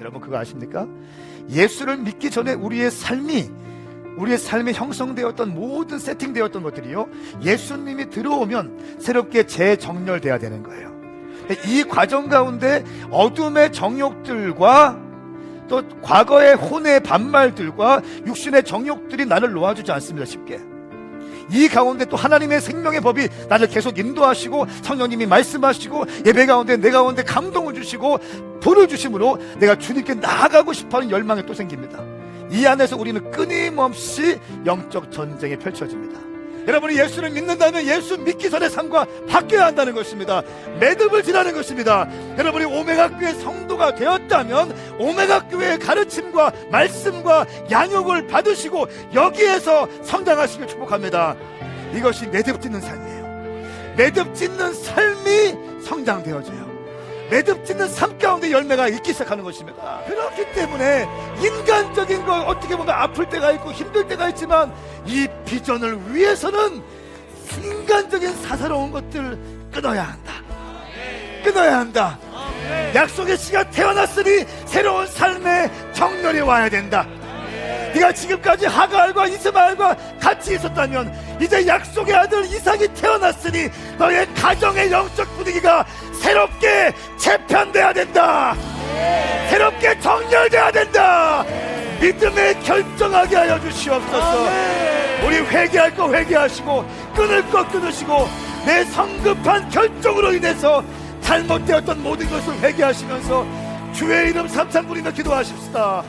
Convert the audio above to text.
여러분 그거 아십니까? 예수를 믿기 전에 우리의 삶이 우리의 삶에 형성되었던 모든 세팅되었던 것들이요 예수님이 들어오면 새롭게 재정렬돼야 되는 거예요. 이 과정 가운데 어둠의 정욕들과 또 과거의 혼의 반말들과 육신의 정욕들이 나를 놓아주지 않습니다. 쉽게. 이 가운데 또 하나님의 생명의 법이 나를 계속 인도하시고 성령님이 말씀하시고 예배 가운데 내 가운데 감동을 주시고 불을 주심으로 내가 주님께 나아가고 싶어하는 열망이 또 생깁니다. 이 안에서 우리는 끊임없이 영적 전쟁이 펼쳐집니다. 여러분이 예수를 믿는다면 예수 믿기 전의 삶과 바뀌어야 한다는 것입니다. 매듭을 지라는 것입니다. 여러분이 오메가 교회 성도가 되었다면 오메가 교회의 가르침과 말씀과 양육을 받으시고 여기에서 성장하시길 축복합니다. 이것이 매듭 짓는 삶이에요. 매듭 짓는 삶이 성장되어져요. 매듭 짓는 삶 가운데 열매가 있기 시작하는 것입니다. 그렇기 때문에 인간적인 거 어떻게 보면 아플 때가 있고 힘들 때가 있지만 이 비전을 위해서는 인간적인 사사로운 것들 끊어야 한다. 끊어야 한다. 약속의 씨가 태어났으니 새로운 삶의 정렬이 와야 된다. 네가 지금까지 하갈과 이스마엘과 같이 있었다면 이제 약속의 아들 이삭이 태어났으니 너의 가정의 영적 분위기가 새롭게 재편돼야 된다. 새롭게 정렬돼야 된다. 믿음에 결정하게 하여 주시옵소서. 우리 회개할 거 회개하시고 끊을 거 끊으시고 내 성급한 결정으로 인해서 잘못되었던 모든 것을 회개하시면서 주의 이름 삼창 부리며 기도하십시다.